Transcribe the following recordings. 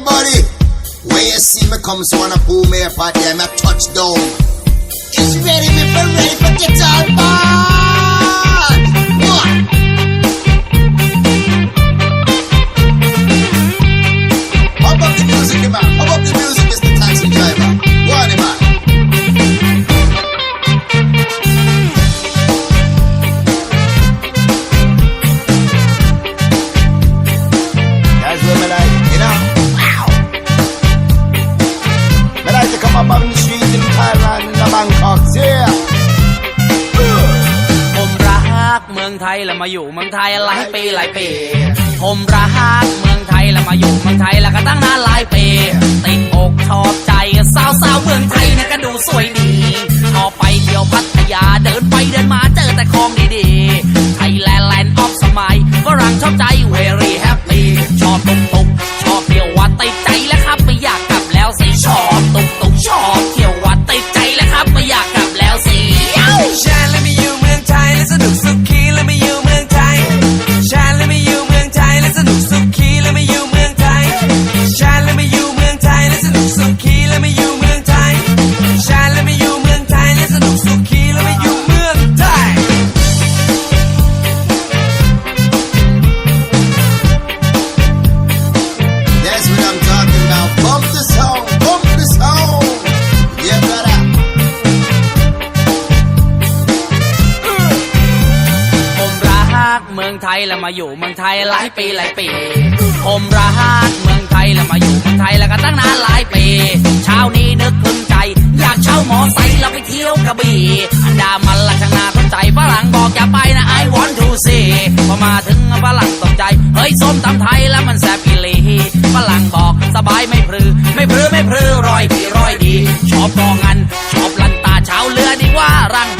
everybody. When you see me come, so wanna pull me apart, yeah, me touchdown. It's ready, for ready for guitar band. ไทยแล้วมาอยู่เมืองไทยหลายปีหลายปี ผมรักเมืองไทยแล้วมาอยู่เมืองไทยแล้วก็ตั้งนานหลายปี ติดอกชอบใจสาวสาวเมืองไทยเนี่ยก็ดูสวยดีชอบไปเที่ยวพัทยาเดินไปเดินมาเจอแต่ของดีๆไทยแลนด์แลนด์ออฟสมัยฝรั่งชอบใจเวรี่แฮปปี้ชอบตุกตุกชอบ มืองไทยแล้วมาอยู่เมืองไทยหลายปีหลายปี ผมรักเมืองไทยแล้วมาอยู่เมืองไทยแล้วก็ตั้งนานหลายปี เช้านี้นึกถึงใจ อยากเช่าหมอไซค์แล้วไปเที่ยวกระบี่ อันดามันละข้างหน้าสนใจฝรั่งบอกอย่าไปนะ I want to see พอมาถึงฝรั่งตกใจ เฮ้ยส้มตำไทยแล้วมันแซ่บอีลีฝรั่งบอกสบายไม่พรือ ไม่พรือไม่พรือรอยดีรอยดี ชอบกองงัน ชอบลันตาเช้าเรือดีว่ารัง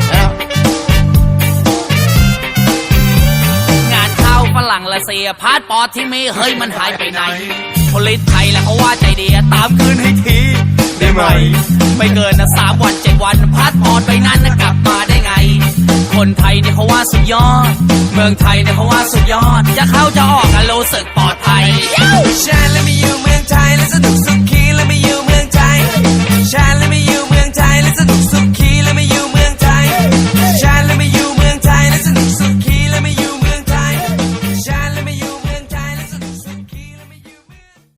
รั่งละเสียพาสปอร์ตที่มีเฮ้ยมันหายไปไหนพลิตไทยแล้วเขาว่าใจดีตามคืนให้ทีได้ไหมไม่เกินนะสามวันเจ็ดวันพาสปอร์ตไปนั้นนะกลับมาได้ไง คนไทยเนี่ยเขาว่าสุดยอด เมืองไทยเนี่ยเขาว่าสุดยอด จะเข้าจะออกอะรู้สึกปลอดภัยชาและไม่อยู่เมืองไทยและสนุกสุขีและไม่อยู่เมื